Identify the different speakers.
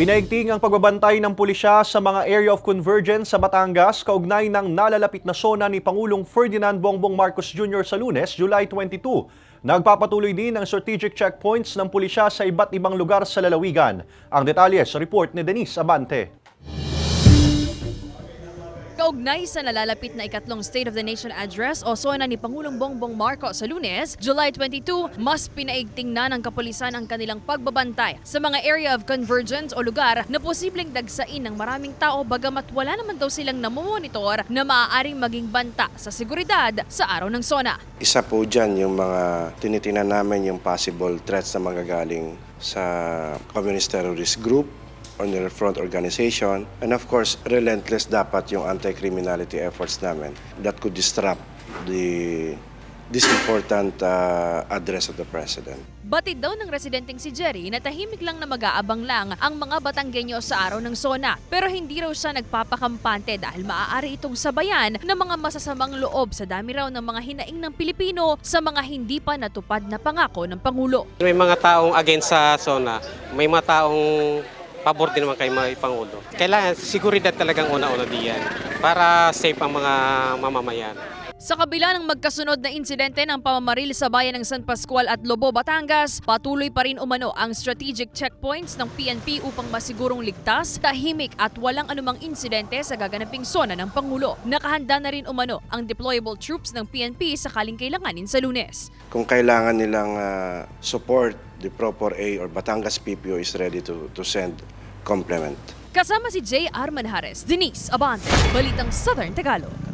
Speaker 1: Ipinaigting ang pagbabantay ng pulisya sa mga area of convergence sa Batangas kaugnay ng nalalapit na sona ni Pangulong Ferdinand Bongbong Marcos Jr. sa lunes, July 22. Nagpapatuloy din ang strategic checkpoints ng pulisya sa iba't ibang lugar sa lalawigan. Ang detalye sa report ni Denise Abante.
Speaker 2: Kaugnay sa nalalapit na ikatlong State of the Nation Address o SONA ni Pangulong Bongbong Marcos sa lunes, July 22, mas pinaigting na ng kapulisan ang kanilang pagbabantay sa mga area of convergence o lugar na posibleng dagsain ng maraming tao bagamat wala naman daw silang namomonitor na maaaring maging banta sa seguridad sa araw ng SONA.
Speaker 3: Isa po dyan yung mga tinitingnan namin yung possible threats na magagaling sa communist terrorist group or their front organization. And of course, relentless dapat yung anti-criminality efforts namin that could disrupt the this important uh, address of the President.
Speaker 2: Batid daw ng residenteng si Jerry na tahimik lang na mag-aabang lang ang mga Batanggenyo sa araw ng SONA. Pero hindi raw siya nagpapakampante dahil maaari itong sabayan ng mga masasamang loob sa dami raw ng mga hinaing ng Pilipino sa mga hindi pa natupad na pangako ng Pangulo.
Speaker 4: May mga taong against sa SONA, may mga taong pabor din naman kay mga Pangulo. Kailangan seguridad talagang una-una diyan para safe ang mga mamamayan.
Speaker 2: Sa kabila ng magkasunod na insidente ng pamamaril sa bayan ng San Pascual at Lobo, Batangas, patuloy pa rin umano ang strategic checkpoints ng PNP upang masigurong ligtas, tahimik at walang anumang insidente sa gaganaping sona ng Pangulo. Nakahanda na rin umano ang deployable troops ng PNP sakaling kailanganin sa lunes.
Speaker 3: Kung kailangan nilang uh, support, the proper A or Batangas PPO is ready to, to send complement.
Speaker 2: Kasama si J. R. Manjares, Denise Abante, Balitang Southern Tagalog.